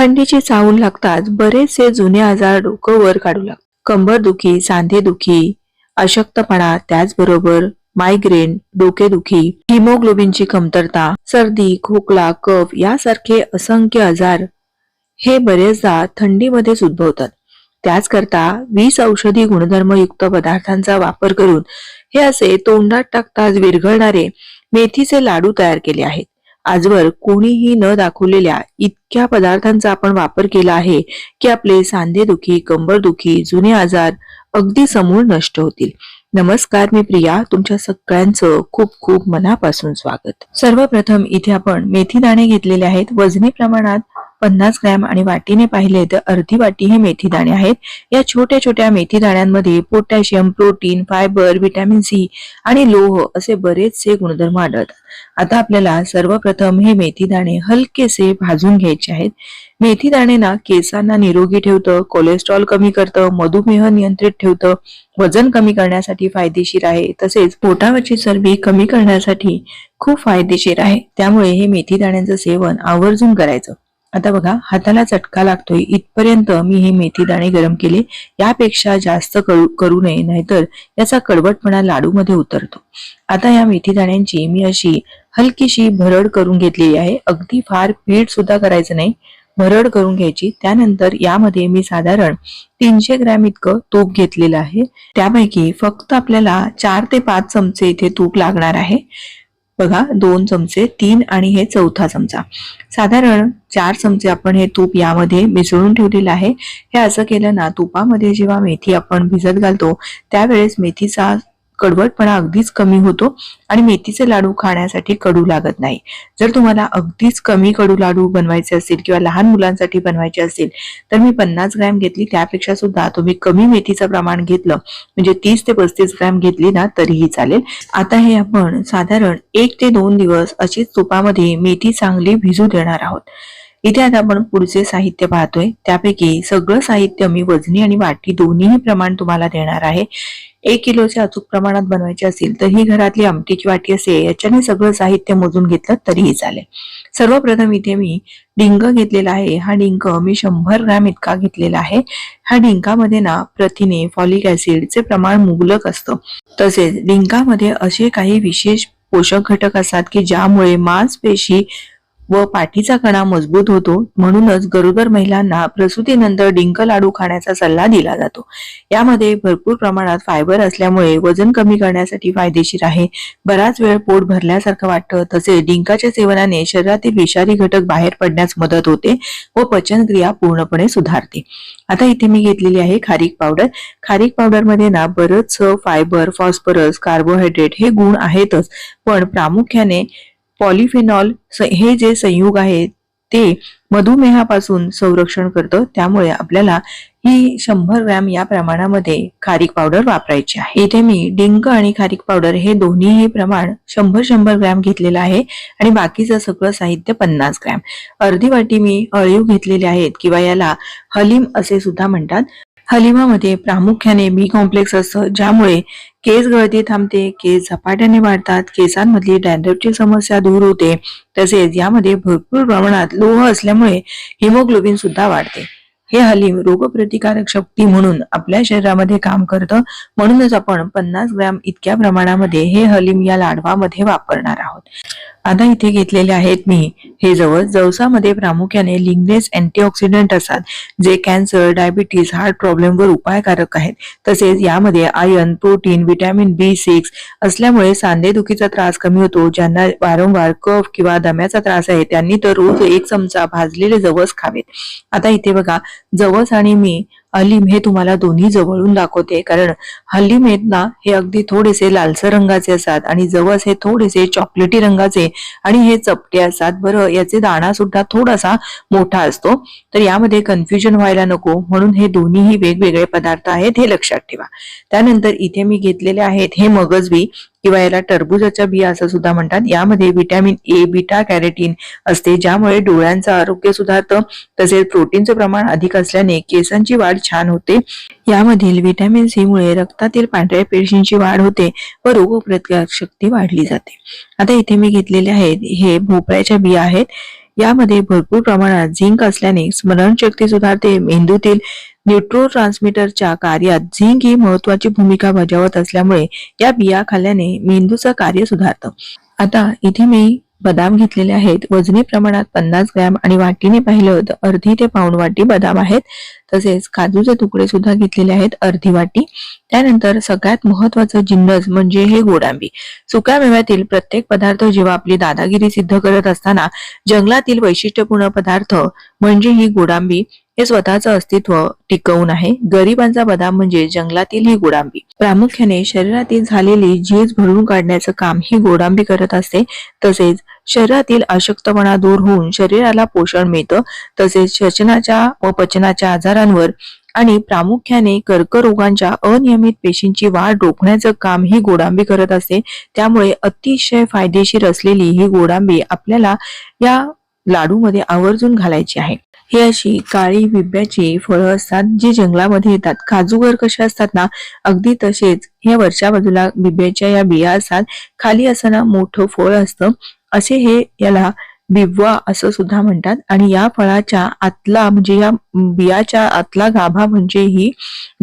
थंडीची चावून लागताच बरेचसे जुने आजार डोकं वर काढू लागतात. कंबरदुखी सांधेदुखी अशक्तपणा त्याचबरोबर मायग्रेन डोकेदुखी हिमोग्लोबिनची कमतरता सर्दी खोकला कफ यासारखे असंख्य आजार हे बरेचदा थंडीमध्येच उद्भवतात. त्याचकरता वीस औषधी गुणधर्मयुक्त पदार्थांचा वापर करून हे असे तोंडात टाकताच विरघळणारे मेथीचे लाडू तयार केले आहेत. आजवर कोणीही न दाखवलेल्या इतक्या पदार्थांचा आपण वापर केला आहे की आपले सांधेदुखी कंबरदुखी जुने आजार अगदी समूळ नष्ट होतील. नमस्कार मी प्रिया. तुमच्या सगळ्यांचं खूप खूप मनापासून स्वागत. सर्वप्रथम इथे आपण मेथी दाणे घेतलेले आहेत. वजनी प्रमाणात पन्नास ग्रॅम आणि वाटीने पाहिले तर अर्धी वाटी हे मेथी दाणे आहेत. या छोट्या छोट्या मेथी दाण्यांमध्ये potassium protein fibre vitamin C आणि लोह असे बरेचसे गुणधर्म आढळतात. आता आपल्याला सर्वप्रथम हे मेथी दाणे हलकेसे भाजून घ्यायचे आहेत. मेथी दाणे ना केसांना निरोगी ठेवतं कोलेस्ट्रॉल कमी करतं मधुमेह नियंत्रित ठेवतं वजन कमी करण्यासाठी फायदेशीर आहे. तसेच पोटावरची चरबी कमी करण्यासाठी खूप फायदेशीर आहे. त्यामुळे हे मेथी दाण्यांचं सेवन आवर्जून करायचं. आता बघा हाताला चटका लागतोय. इथपर्यंत मी हे मेथी दाणे गरम केले. यापेक्षा जास्त करू करू नये नाहीतर याचा कडवटपणा लाडूमध्ये उतरतो. आता या मेथी दाण्यांची मी अशी हलकीशी भरड करून घेतलेली आहे. अगदी फार पीठ सुद्धा करायचं नाही. भरड करून घ्यायची. त्यानंतर यामध्ये मी साधारण तीनशे ग्रॅम इतकं तूप घेतलेलं आहे. त्यापैकी फक्त आपल्याला चार ते पाच चमचे इथे तूप लागणार आहे. बघा दोन चमचे तीन आणि हे चौथा चमचा. साधारण चार चमचे आपण हे तूप यामध्ये मिसळून ठेवलेलं आहे. हे असं केलं ना तुपामध्ये जेव्हा मेथी आपण भिजत घालतो त्यावेळेस मेथीचा कडवटपणा अगदीच कमी होतो आणि मेथीचे लाडू खाण्यासाठी कडू लागत नाही. जर तुम्हाला अगदीच कमी कडू लाडू बनवायचे असतील किंवा लहान मुलांसाठी बनवायचे असतील तर मी पन्नास ग्रॅम घेतली. त्यापेक्षा सुद्धा तुम्ही कमी मेथीचं प्रमाण घेतलं म्हणजे तीस ते पस्तीस ग्रॅम घेतली ना तरीही चालेल. आता हे आपण साधारण एक ते दोन दिवस अशीच तुपामध्ये मेथी चांगली भिजू देणार आहोत. इथे आता आपण पुढचे साहित्य पाहतोय. त्यापैकी सगळं साहित्य मी वजनी आणि वाटी दोन्हीही प्रमाण तुम्हाला देणार आहे. एक किलोचे अचूक प्रमाणात बनवायचे असेल तर ही घरातली आमटीची वाटी असेल याच्याने सगळं साहित्य मोजून घेतलं तरीही चालेल. सर्वप्रथम इथे मी डिंक घेतलेला आहे. हा डिंक मी शंभर ग्रॅम इतका घेतलेला आहे. हा डिंकामध्ये ना प्रथिने फॉलिक ऍसिडचे प्रमाण मुबलक असतं. तसेच डिंकामध्ये असे काही विशेष पोषक घटक असतात की ज्यामुळे मांसपेशी व पाठीचा कणा मजबूत होतो म्हणूनच गरोदर महिलांना प्रसूतीनंतर डिंक लाडू खाण्याचा सल्ला दिला जातो. यामध्ये भरपूर प्रमाणात फायबर असल्यामुळे वजन कमी करण्यासाठी फायदेशीर आहे. बराच वेळ पोट भरल्यासारखं वाटतं तसेच डिंकाच्या सेवनाने शरीरातील विषारी घटक बाहेर पडण्यास मदत होते व पचनक्रिया पूर्णपणे सुधारते. आता इथे मी घेतलेली आहे खारीक पावडर. खारीक पावडरमध्ये ना बरंच फायबर फॉस्फरस कार्बोहायड्रेट हे गुण आहेतच पण प्रामुख्याने पॉलिफेनॉल हे जे संयुग आहे ते मधुमेहापासून संरक्षण करतं. त्यामुळे आपल्याला ही शंभर ग्रॅम या प्रमाणामध्ये खारीक पावडर वापरायची आहे. इथे मी डिंक आणि खारीक पावडर हे दोन्हीही प्रमाण शंभर शंभर ग्रॅम घेतलेलं आहे आणि बाकीचं सगळं साहित्य पन्नास ग्रॅम. अर्धी वाटी मी अळीव घेतलेले आहेत किंवा याला हलीम असे सुद्धा म्हणतात. हलिमामध्ये प्रामुख्याने बी कॉम्प्लेक्स असतं ज्यामुळे केस गळती थांबते केस झपाट्याने वाढतात केसांमधली डॅन्ड्रफची समस्या दूर होते. तसेच यामध्ये भरपूर प्रमाणात लोह असल्यामुळे हिमोग्लोबिन सुद्धा वाढते. हे हलीम रोगप्रतिकारक शक्ती म्हणून आपल्या शरीरामध्ये काम करतं. म्हणूनच आपण पन्नास ग्रॅम इतक्या प्रमाणामध्ये हे हलीम या लाडवामध्ये वापरणार आहोत. आता इथे घेतलेले आहेत मी. हे जवळ जवसामध्ये प्रामुख्याने लिंगनेस अँटीऑक्सिडंट असतात जे कॅन्सर डायबिटीस हार्ट प्रॉब्लेमवर उपायकारक आहेत. तसेच यामध्ये iron protein vitamin B six असल्यामुळे सांधेदुखीचा त्रास कमी होतो ज्यांना वारंवार कफ किंवा दम्याचा त्रास आहे त्यांनी तर रोज एक चमचा भाजलेले जवस खावेत. आता इथे बघा जवस आणि मी हलीम हे तुम्हाला दोन्ही जवळून दाखवते. कारण हलीम आहेत ना हे अगदी थोडेसे लालसर रंगाचे असतात आणि जवस हे थोडेसे चॉकलेटी रंगाचे आणि हे चपटे असतात. बरं याचे दाणा सुद्धा थोडासा मोठा असतो. तर यामध्ये कन्फ्युजन व्हायला नको. म्हणून हे दोन्हीही वेगवेगळे पदार्थ आहेत हे लक्षात ठेवा. त्यानंतर इथे मी घेतलेले आहेत हे मगजबी. किंवा याला टरबुजाच्या बिया असं सुद्धा म्हणतात. यामध्ये व्हिटॅमिन ए बीटा कॅरेटीन असते ज्यामुळे डोळ्यांचं आरोग्य सुधारतं. तसेच प्रोटीनचं प्रमाण अधिक असल्याने केसांची वाढ छान होते. यामधील व्हिटॅमिन सी मुळे रक्तातील पांढऱ्या पेशींची वाढ होते व रोगप्रतिकारक शक्ती वाढली जाते. आता इथे मी घेतलेले आहेत हे भोपळ्याच्या बिया आहेत. यामध्ये भरपूर प्रमाणात झिंक असल्याने स्मरणशक्ती सुधारते. मेंदूतील न्यूट्रो ट्रान्समीटरच्या कार्यात झिंक ही महत्वाची भूमिका बजावत असल्यामुळे या बिया खाल्ल्याने मेंदूचं कार्य सुधारतं. आता इथे मी बदाम घेतलेले आहेत. वजनी प्रमाणात पन्नास ग्रॅम आणि वाटीने पाहिलं तर अर्धी ते पाऊण वाटी बदाम आहेत. तसेच काजूचे तुकडे सुद्धा घेतलेले आहेत अर्धी वाटी. त्यानंतर सगळ्यात महत्वाचं जिन्नस म्हणजे हे गोडांबी. सुक्या मेव्यातील प्रत्येक पदार्थ जेव्हा आपली दादागिरी सिद्ध करत असताना जंगलातील वैशिष्ट्यपूर्ण पदार्थ म्हणजे ही गोडांबी हे स्वतःचं अस्तित्व टिकवून आहे. गरिबांचा बदाम म्हणजे जंगलातील ही गोडांबी. प्रामुख्याने शरीरातील झालेली झीज भरून काढण्याचं काम ही गोडांबी करत असते. तसेच शरीरातील अशक्तपणा दूर होऊन शरीराला पोषण मिळतं. तसेच शचनाच्या व पचनाच्या आजारांवर आणि प्रामुख्याने कर्करोगांच्या अनियमित पेशींची वाढ रोखण्याचं काम ही गोडांबी करत असते. त्यामुळे अतिशय फायदेशीर असलेली ही गोडांबी आपल्याला या लाडूमध्ये आवर्जून घालायची आहे. ही अशी काळी बिब्याची फळं असतात जी जंगलामध्ये येतात. काजूगर कशा असतात ना अगदी तसेच हे वरच्या बाजूला बिब्याच्या या बिया असतात. खाली असताना मोठं फळ असतं. असे हे याला बिब्वा असं सुद्धा म्हणतात. आणि या फळाच्या आतला म्हणजे या बियाच्या आतला गाभा म्हणजे ही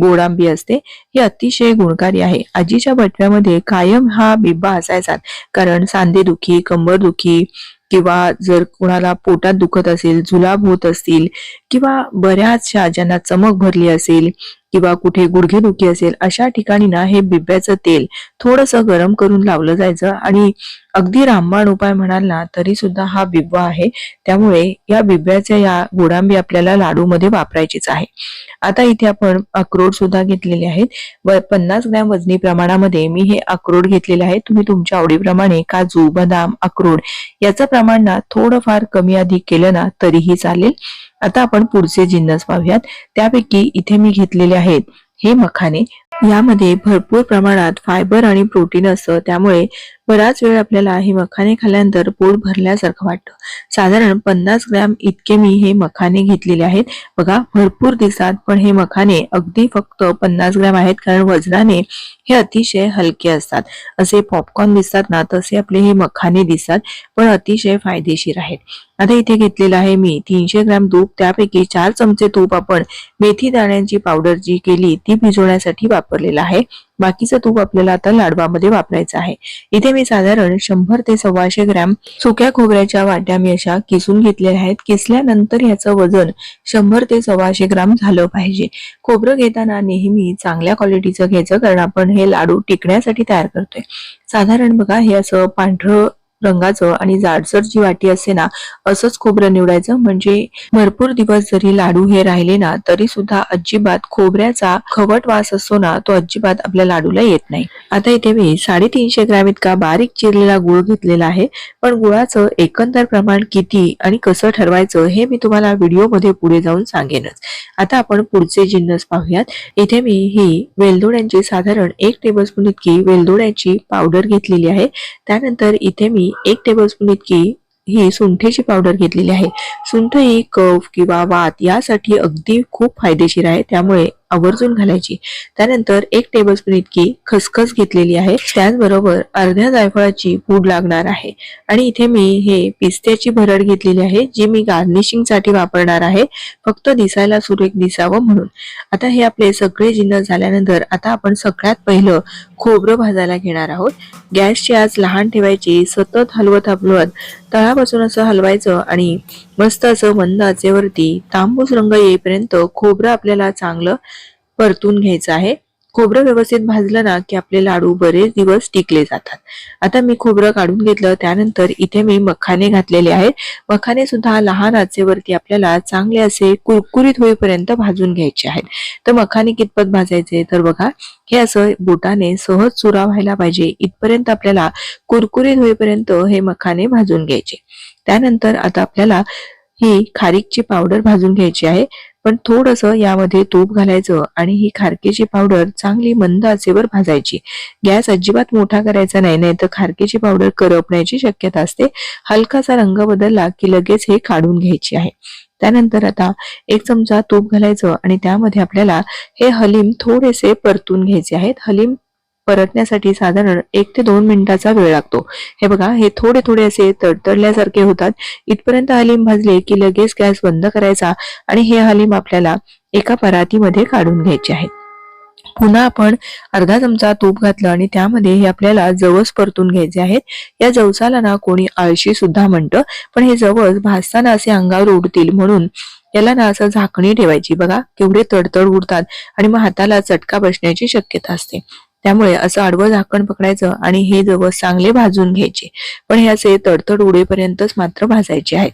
गोडांबी असते. ही अतिशय गुणकारी आहे. आजीच्या बटव्यामध्ये कायम हा बिब्बा असायचा. कारण सांधेदुखी कंबरदुखी किंवा जर कोणाला पोटात दुखत असेल जुलाब होत असतील किंवा बऱ्याचशा ज्यांना चमक भरली असेल किंवा कुठे गुडघेदुखी असेल अशा ठिकाणी ना हे बिब्याचं तेल थोडस गरम करून लावलं जायचं. आणि अगदी रामबाण उपाय म्हणाल ना तरी सुद्धा हा बिब्बा आहे. त्यामुळे या बिब्याच्या या गोडांबी आपल्याला लाडूमध्ये वापरायचीच आहे. आता इथे आपण अक्रोड सुद्धा घेतलेले आहेत. व पन्नास ग्रॅम वजनी प्रमाणामध्ये मी हे अक्रोड घेतलेले आहे. तुम्ही तुमच्या आवडीप्रमाणे काजू बदाम अक्रोड याचं प्रमाण ना थोडंफार कमी अधिक केलं ना तरीही चालेल. आता आपण पुढचे जिन्नस पाहूयात. त्यापैकी इथे मी घेतलेले आहेत हे मखाने. यामध्ये भरपूर प्रमाणात फायबर आणि प्रोटीन असतं. त्यामुळे बराच वेळ आपल्याला हे मखाने खाल्ल्यानंतर पोट भरल्यासारखं वाटतं. साधारण पन्नास ग्रॅम इतके मी हे मखाने घेतलेले आहेत. बघा भरपूर दिसतात पण हे मखाने अगदी फक्त पन्नास ग्रॅम आहेत कारण वजनाने हे अतिशय हलके असतात. असे पॉपकॉर्न दिसतात ना तसे आपले हे मखाने दिसतात पण अतिशय फायदेशीर आहेत. आता इथे घेतलेलं आहे मी तीनशे ग्रॅम तूप. त्यापैकी चार चमचे तूप आपण मेथी दाण्यांची पावडर जी केली ती भिजवण्यासाठी वापरलेलं आहे. बाकीचं तूप आपल्याला आता लाडवामध्ये वापरायचं आहे. इथे मी साधारण शंभर ते सव्वाशे ग्रॅम सुक्या खोबऱ्याच्या वाट्या मी अशा किसून घेतलेल्या आहेत. किसल्यानंतर याचं वजन शंभर ते सव्वाशे ग्राम झालं पाहिजे. खोबरं घेताना नेहमी चांगल्या क्वालिटीचं घ्यायचं कारण आपण हे लाडू टिकण्यासाठी तयार करतोय. साधारण बघा हे असं पांढरं रंगाचं आणि जाडसर जी वाटी असे ना असंच खोबरं निवडायचं. म्हणजे भरपूर दिवस जरी लाडू हे राहिले ना तरी सुद्धा अजिबात खोबऱ्याचा खवट वास असतो ना तो अजिबात आपल्या लाडूला येत नाही. आता इथे मी साडेतीनशे ग्रॅम इतका बारीक चिरलेला गुळ घेतलेला आहे. पण गुळाचं एकंदर प्रमाण किती आणि कसं ठरवायचं हे मी तुम्हाला व्हिडिओमध्ये पुढे जाऊन सांगेनच. आता आपण पुढचे जिन्नस पाहूयात. इथे मी ही वेलदोड्यांची साधारण एक टेबलस्पून इतकी वेलदोड्याची पावडर घेतलेली आहे. त्यानंतर इथे मी मी एक टेबलस्पून इतकी ही सुंठेची पावडर घेतलेली आहे. सुंठ ही कफ किंवा वात यासाठी अगदी खूप फायदेशीर आहे. त्यामुळे आवर्जून घालायची. त्यानंतर एक टेबलस्पून इतकी खसखस घेतलेली आहे. त्याचबरोबर अर्ध्या जायफळाची पूड लागणार आहे. आणि इथे मी हे पिस्त्याची भरड घेतलेली आहे जी मी गार्निशिंगसाठी वापरणार आहे. फक्त दिसायला सुरेख दिसावं म्हणून. आता हे आपले सगळे जिन्नस झाल्यानंतर आता आपण सगळ्यात पहिलं खोबरं भाजायला घेणार आहोत. गॅसची आज लहान ठेवायची सतत हलवत हलवत तळापासून असं हलवायचं आणि मस्त असं मंद आचेवरती तांबूस रंग येईपर्यंत खोबरं आपल्याला चांगलं परतून घ्यायचं आहे. खोबरं व्यवस्थित भाजलं ना की आपले लाडू बरेच दिवस टिकले जातात. आता मी खोबरं काढून घेतलं त्यानंतर इथे मी मखाने घातलेले आहेत. मखाने सुद्धा लहान आचेवरती आपल्याला चांगले असे कुरकुरीत होईपर्यंत भाजून घ्यायचे आहेत. तर मखाने कितपत भाजायचे तर बघा हे असं बोटाने सहज चुरा व्हायला पाहिजे. इथपर्यंत आपल्याला कुरकुरीत होईपर्यंत हे मखाने भाजून घ्यायचे. त्यानंतर आता आपल्याला ही खारीकची पावडर भाजून घ्यायची आहे. पण थोडस यामध्ये तूप घालायचं आणि ही खारकेची पावडर चांगली मंद आचेवर भाजायची. गॅस अजिबात मोठा करायचा नाही नाही तर खारकेची पावडर करपण्याची शक्यता असते. हलकासा रंग बदलला की लगेच हे काढून घ्यायची आहे. त्यानंतर आता एक चमचा तूप घालायचं आणि त्यामध्ये आपल्याला हे हलीम थोडेसे परतून घ्यायचे आहेत. हलीम परतण्यासाठी साधारण एक ते दोन मिनिटाचा वेळ लागतो. हे बघा हे थोडे थोडे असे तडतडल्यासारखे होतात. इथपर्यंत हलीम भाजले की लगेच गॅस बंद करायचा आणि हे हलीम आपल्याला एका परातीमध्ये काढून घ्यायचे आहे पुन्हा आपण अर्धा चमचा तूप घातलं आणि त्यामध्ये हे आपल्याला जवस परतून घ्यायचे आहेत. या जवसाला ना कोणी आळशी सुद्धा म्हणतं पण हे जवस भाजताना असे अंगावर उडतील म्हणून याला ना असं झाकणी ठेवायची. बघा केवढे तडतड उडतात आणि मग हाताला चटका बसण्याची शक्यता असते. त्यामुळे असं आडवं झाकण पकडायचं आणि हे जवस चांगले भाजून घ्यायचे. पण हे असे तडतड उडेपर्यंतच मात्र भाजायचे आहेत.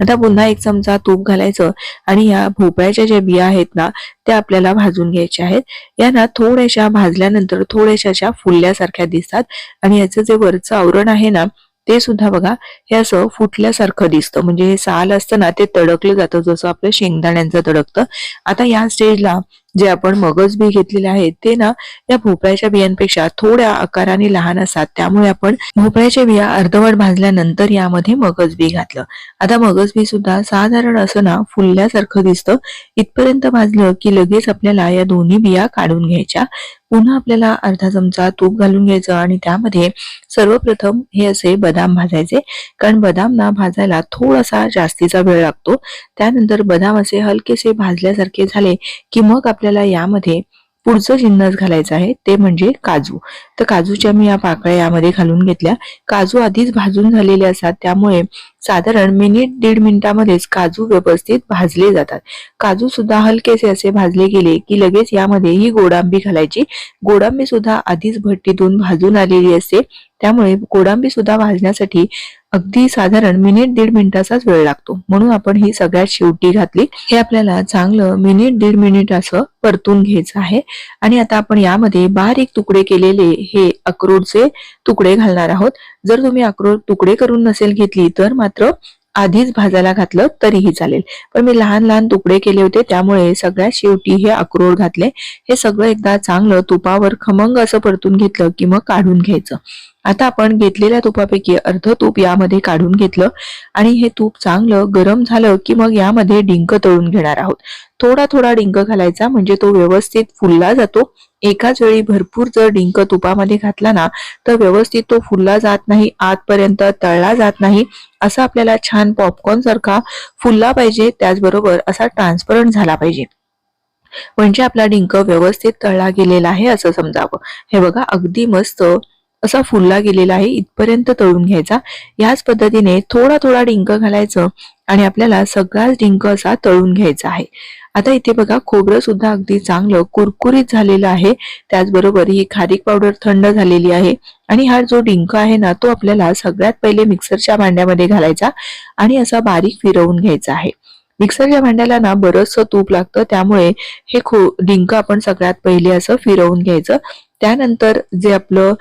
आता पुन्हा एक चमचा तूप घालायचं आणि या भोपळ्याच्या ज्या बिया आहेत ना त्या आपल्याला भाजून घ्यायच्या आहेत. यांना थोड्याशा भाजल्यानंतर थोड्याशा फुलल्यासारख्या दिसतात आणि याचं जे वरचं आवरण आहे ना ते सुद्धा बघा हे असं फुटल्यासारखं दिसतं. म्हणजे हे साल असतं ना ते तडकलं जातं जसं आपलं शेंगदाण्यांचं तडकतं. आता या स्टेजला जे आपण मगज बी घेतलेले आहेत ते ना या भोपळ्याच्या बियांपेक्षा थोड्या आकाराने लहान असतात. त्यामुळे आपण भोपळ्याच्या बिया अर्धवट भाजल्यानंतर यामध्ये मगज बी घातलं. आता मगज बी सुद्धा साधारण असं ना फुलल्यासारखं दिसतं. इथपर्यंत भाजलं की लगेच आपल्याला या दोन्ही बिया काढून घ्यायच्या. पुन्हा आपल्याला अर्धा चमचा तूप घालून घ्यायचं आणि त्यामध्ये सर्वप्रथम हे असे बदाम भाजायचे. कारण बदाम ना भाजायला थोडासा जास्तीचा वेळ लागतो. त्यानंतर बदाम असे हलकेसे भाजल्यासारखे झाले की मग आपल्याला यामध्ये पुढचं जिन्नस घालायचं आहे ते म्हणजे काजू. तर काजूच्या मी या पाकळ्या यामध्ये घालून घेतल्या. काजू आधीच भाजून झालेले असतात त्यामुळे साधारण मिनिट दीड मिनिटामध्येच काजू व्यवस्थित भाजले जातात. काजू सुद्धा हलकेसे असे भाजले गेले की लगेच यामध्ये ही गोडांबी घालायची. गोडांबी सुद्धा आधीच भट्टीतून भाजून आलेली असते त्यामुळे गोडांबी सुद्धा भाजण्यासाठी अगदी साधारण मिनिट दीड मिनिटाचाच वेळ लागतो. म्हणून आपण ही सगळ्यात शेवटी घातली. हे आपल्याला चांगलं मिनिट दीड मिनिट असं परतून घ्यायचं आहे. आणि आता आपण यामध्ये बारीक तुकडे केलेले हे अक्रोडचे तुकडे घालणार आहोत. जर तुम्ही अक्रोड तुकडे करून नसेल घेतली तर मात्र आधीच भाजायला घातलं तरीही चालेल. पण मी लहान लहान तुकडे केले होते त्यामुळे सगळ्यात शेवटी हे अक्रोड घातले. हे सगळं एकदा चांगलं तुपावर खमंग असं परतून घेतलं की मग काढून घ्यायचं. आता आपण घेतलेल्या तुपापैकी अर्ध तूप यामध्ये काढून घेतलं आणि हे तूप चांगलं गरम झालं की मग यामध्ये डिंक तळून घेणार आहोत. थोडा थोडा डिंक घालायचा म्हणजे तो व्यवस्थित फुलला जातो. एकाच वेळी भरपूर जर डिंक तुपामध्ये घातला ना तर व्यवस्थित तो फुलला जात नाही आतपर्यंत तळला जात नाही. असा आपल्याला छान पॉपकॉर्न सारखा फुलला पाहिजे त्याचबरोबर असा ट्रान्सपरंट झाला पाहिजे. म्हणजे आपला डिंक व्यवस्थित तळला गेलेला आहे असं समजावं. हे बघा अगदी मस्त असा फुलला गेलेला आहे. इथपर्यंत तळून घ्यायचा. याच पद्धतीने थोडा थोडा डिंक घालायचं आणि आपल्याला सगळाच डिंक असा तळून घ्यायचा आहे. आता इथे बघा खोबरं सुद्धा अगदी चांगलं कुरकुरीत झालेलं आहे. त्याचबरोबर ही खारीक पावडर थंड झालेली आहे. आणि हा जो डिंक आहे ना तो आपल्याला सगळ्यात पहिले मिक्सरच्या भांड्यामध्ये घालायचा आणि असा बारीक फिरवून घ्यायचा आहे. मिक्सरच्या भांड्याला ना बरंचसं तूप लागतं. त्यामुळे हे खो डिंक आपण सगळ्यात पहिले असं फिरवून घ्यायचं. त्यानंतर जे आपलं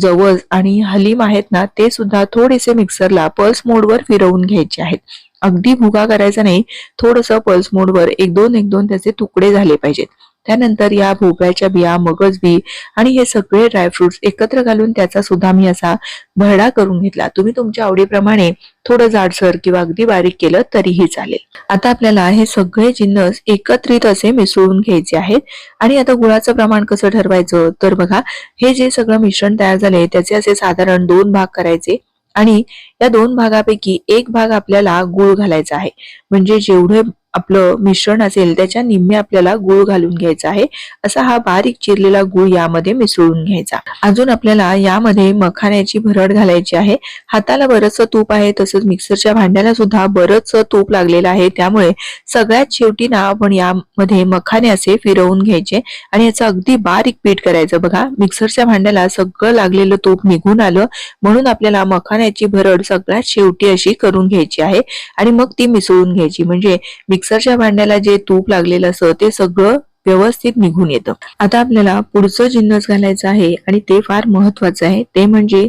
जवळ आणि हलीम आहेत ना ते सुद्धा थोडेसे मिक्सरला पल्स मोडवर फिरवून घ्यायचे आहेत. अगदी भुगा करायचा नाही थोडस पल्स मोडवर एक दोन एक दोन त्याचे तुकडे झाले पाहिजेत. त्यानंतर या भोपळ्याच्या बिया मगज बी आणि हे सगळे ड्रायफ्रुट्स एकत्र घालून त्याचा सुद्धा मी असा भरडा करून घेतला. तुम्ही तुमच्या आवडीप्रमाणे थोडं जाडसर किंवा अगदी बारीक केलं तरीही चालेल. आता आपल्याला हे सगळे जिन्नस एकत्रित असे मिसळून घ्यायचे आहेत. आणि आता गुळाचं प्रमाण कसं ठरवायचं? तर बघा हे जे सगळं मिश्रण तयार झाले त्याचे असे साधारण दोन भाग करायचे. आणि या दोन भागापैकी एक भाग आपल्याला गुळ घालायचा आहे. म्हणजे जेवढे आपलं मिश्रण असेल त्याच्या निम्मे आपल्याला गुळ घालून घ्यायचा आहे. असा हा बारीक चिरलेला गुळ यामध्ये मिसळून घ्यायचा. अजून आपल्याला यामध्ये मखाण्याची भरड घालायची आहे. हाताला बरंचसं तूप आहे तसंच मिक्सरच्या भांड्याला सुद्धा बरंच तूप लागलेलं आहे. त्यामुळे सगळ्यात शेवटी ना आपण यामध्ये मखाने असे फिरवून घ्यायचे आणि याचं अगदी बारीक पीठ करायचं. बघा मिक्सरच्या भांड्याला सगळं लागलेलं तूप निघून आलं. म्हणून आपल्याला मखाण्याची भरड सगळ्यात शेवटी अशी करून घ्यायची आहे आणि मग ती मिसळून घ्यायची. म्हणजे मिक्सरच्या भांड्याला जे तूप लागलेलं असतं ते सगळं व्यवस्थित निघून येतं. आता आपल्याला पुढचं जिन्नस घालायचं आहे आणि ते फार महत्वाचं आहे. ते म्हणजे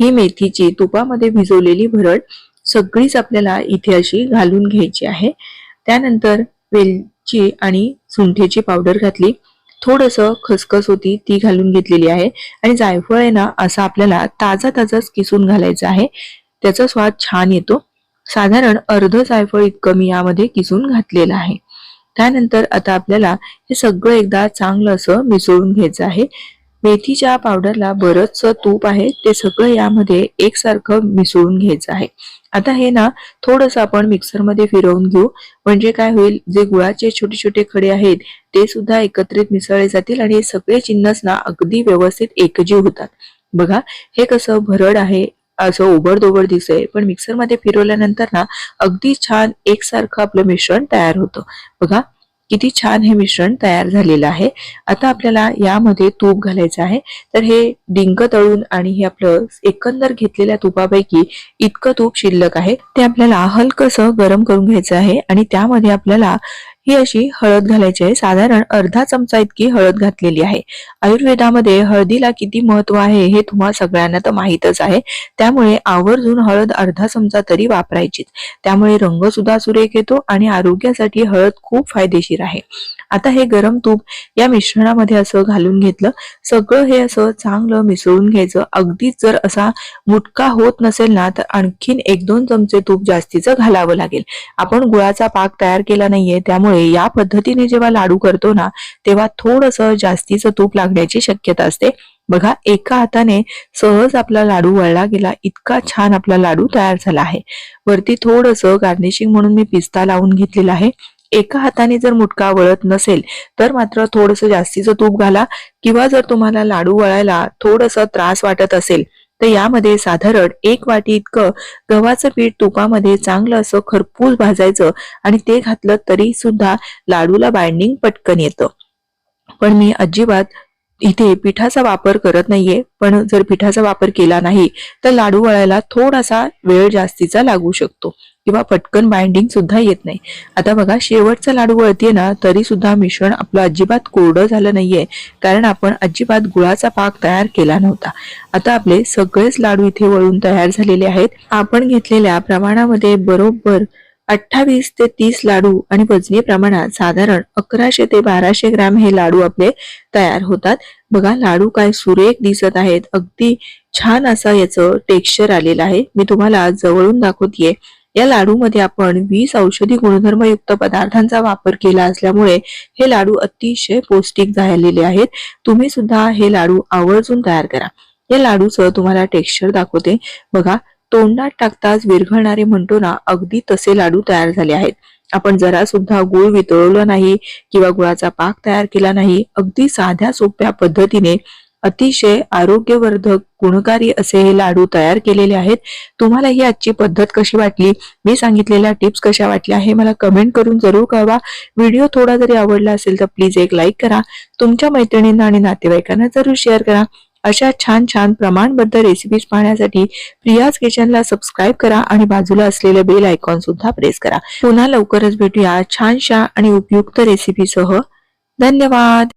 ही मेथीची तुपामध्ये भिजवलेली भरड सगळीच आपल्याला इथे अशी घालून घ्यायची आहे. त्यानंतर वेलची आणि सुंठेची पावडर घातली. थोडस खसखस होती ती घालून घेतलेली आहे. आणि जायफळ आहे ना असा आपल्याला ताजा ताजाच किसून घालायचा आहे. त्याचा स्वाद छान येतो. साधारण अर्ध जायफळ इतकं मी यामध्ये किसून घातलेलं आहे. त्यानंतर आता आपल्याला हे सगळं एकदा चांगलं असं मिसळून घ्यायचं आहे. मेथीच्या पावडरला बरंचसं तूप आहे ते सगळं यामध्ये एकसारखं मिसळून घ्यायचं आहे. आता हे ना थोडंसं आपण मिक्सरमध्ये फिरवून घेऊ. म्हणजे काय होईल जे गुळाचे छोटे छोटे खडे आहेत ते सुद्धा एकत्रित मिसळले जातील आणि हे सगळे चिन्हच ना अगदी व्यवस्थित एकजीव होतात. बघा हे कसं भरड आहे असं ओबडदोबड दिसतंय. पण मिक्सरमध्ये फिरवल्यानंतर ना अगदी छान एकसारखं आपलं मिश्रण तयार होतं. बघा किती छान हे मिश्रण तयार झालेलं आहे. आता आपल्याला यामध्ये तूप घालायचं आहे. तर हे डिंक तळून आणि हे आपलं एकंदर घेतलेल्या तुपापैकी इतकं तूप शिल्लक आहे. ते आपल्याला हलकंसं गरम करून घ्यायचं आहे आणि त्यामध्ये आपल्याला ही अशी हळद घालायची आहे. साधारण अर्धा चमचा इतकी हळद घातलेली आहे. आयुर्वेदामध्ये हळदीला किती महत्त्व आहे हे तुम्हा सगळ्यांना तर माहीतच आहे. त्यामुळे आवर्जून हळद अर्धा चमचा तरी वापरायचीच त्यामुळे रंग सुद्धा सुरेख येतो आणि आरोग्यासाठी हळद खूप फायदेशीर आहे. आता हे गरम तूप या मिश्रणामध्ये असं घालून घेतलं. सगळं हे असं चांगलं मिसळून घ्यायचं. अगदीच जर असा मुटका होत नसेल ना तर आणखीन एक दोन चमचे तूप जास्तीचं घालावं लागेल. आपण गुळाचा पाक तयार केला नाहीये त्यामुळे या पद्धतीने जेव्हा लाडू करतो ना तेव्हा थोडस जास्तीचं तूप लागण्याची शक्यता असते. बघा एका हाताने सहज आपला लाडू वळला गेला. इतका छान आपला लाडू तयार झाला आहे. वरती थोडस गार्निशिंग म्हणून मी पिस्ता लावून घेतलेला आहे. एका हाताने जर मुटका वळत नसेल तर मात्र थोडस जास्तीचं तूप घाला किंवा जर तुम्हाला लाडू वळायला थोडंसं त्रास वाटत असेल तर यामध्ये साधारण एक वाटी इतकं गव्हाचं पीठ तुपामध्ये चांगलं असं खरपूस भाजायचं आणि ते घातलं तरी सुद्धा लाडूला बाइंडिंग पटकन येतं. पण मी अजिबात इथे पिठाचा वापर करत नाहीये पण जर पिठाचा वापर केला नाही तर लाडू वळायला थोडासा वेळ जास्तीचा लागू शकतो. किंवा पटकन बाइंडिंग सुद्धा येत नाही. आता बघा शेवटचा लाडू वळतीये ना तरी सुद्धा मिश्रण आपलं अजिबात कोरडं झालं नाहीये. कारण आपण अजिबात गुळाचा पाक तयार केला नव्हता. आता आपले सगळेच लाडू इथे वळून तयार झालेले आहेत. आपण घेतलेल्या प्रमाणामध्ये बरोबर अठ्ठावीस ते तीस लाडू आणि वजनी प्रमाणात साधारण अकराशे ते बाराशे ग्रॅम हे लाडू आपले तयार होतात. बघा लाडू काय सुरेख दिसत आहेत. अगदी छान असा याचं टेक्स्चर आलेलं आहे. मी तुम्हाला जवळून दाखवतेय. या लाडूमध्ये आपण वीस औषधी गुणधर्मयुक्त पदार्थांचा वापर केला असल्यामुळे हे लाडू अतिशय पौष्टिक झालेले आहेत. तुम्ही सुद्धा हे लाडू आवर्जून तयार करा. या लाडूचं तुम्हाला टेक्स्चर दाखवते. बघा तोंडात टाकताच विरघळणारे म्हणतो ना अगदी तसे लाडू तयार झाले आहेत. आपण जरा सुद्धा गुळ वितळवला नाही किंवा गुळाचा पाक तयार केला नाही अगदी साध्या सोप्या पद्धतीने अतिशय आरोग्यवर्धक गुणकारी असे हे लाडू तयार केलेले आहेत. तुम्हाला ही आजची पद्धत कशी वाटली? मी सांगितलेल्या टिप्स कशा वाटल्या हे मला कमेंट करून जरूर कळवा. व्हिडिओ थोडा जरी आवडला असेल तर प्लीज एक लाईक करा. तुमच्या मैत्रिणींना आणि नातेवाईकांना जरूर शेअर करा. अशा छान छान प्रमाणबद्ध रेसिपीज पाहण्यासाठी प्रियाज किचनला सबस्क्राईब करा आणि बाजूला असलेलं बेल आयकॉन सुद्धा प्रेस करा. पुन्हा लवकरच भेटूया छानशा आणि उपयुक्त रेसिपीसह धन्यवाद!